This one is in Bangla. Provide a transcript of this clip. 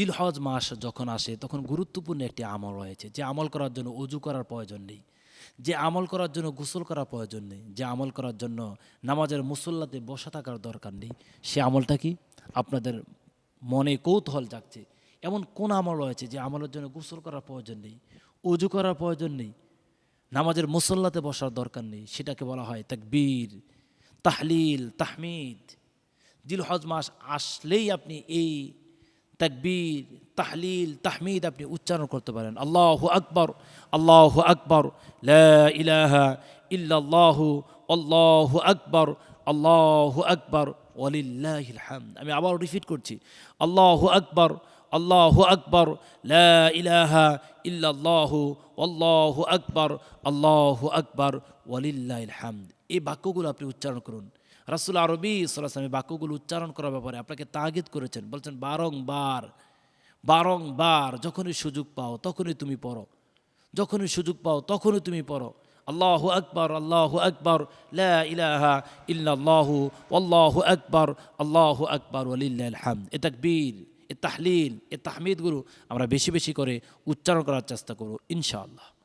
জিলহজ মাস যখন আসে, তখন গুরুত্বপূর্ণ একটি আমল রয়েছে। যে আমল করার জন্য অজু করার প্রয়োজন নেই। যে আমল করার জন্য গোসল করার প্রয়োজন নেই। যে আমল করার জন্য নামাজের মুসল্লাতে বসা থাকার দরকার নেই। সে আমলটা কি? আপনাদের মনে কৌতূহল জাগছে। এমন কোন আমল রয়েছে যে আমলের জন্য গোসল করার প্রয়োজন নেই, অজু করার প্রয়োজন নেই, নামাজের মুসল্লাতে বসার দরকার নেই, সেটাকে বলা হয় তাকবীর, তাহলিল, তাহমিদ। জিলহজ মাস আসলেই আপনি এই তাকবীর, তাহলিল, তাহমিদ আপনি উচ্চারণ করতে পারেন। আল্লাহ আকবর আল্লাহ আকবর ইলাহা ইল্লাল্লাহু, আল্লাহু আকবর, আল্লাহ আকবর, ওয়ালিল্লাহিল হামদ। আমি আবার রিপিট করছি। আল্লাহু আকবর, আল্লাহ আকবর ইলাহা ইল্লাল্লাহু, আল্লাহু আকবর আল্লাহু আকবর, ওয়ালিল্লাহিল হামদ। এই বাক্যগুলো আপনি উচ্চারণ করুন। রাসুল আরবি সাল্লাম এই বাক্যগুলো উচ্চারণ করার ব্যাপারে আপনাকে তাগিদ করেছেন। বলছেন, বারংবার বারংবার যখনই সুযোগ পাও, তখনই তুমি পড়ো। যখনই সুযোগ পাও, তখনই তুমি পড়ো। আল্লাহু আকবর আল্লাহু আকবর ইলাহা ইল্লাল্লাহু, আল্লাহু আকবর আল্লাহু আকবর, ওয়ালিল্লাহিল হামদ। এ তাকবীর, এ তাহলিল, এ তাহমিদগুলো আমরা বেশি বেশি করে উচ্চারণ করার চেষ্টা করব, ইনশাআল্লাহ।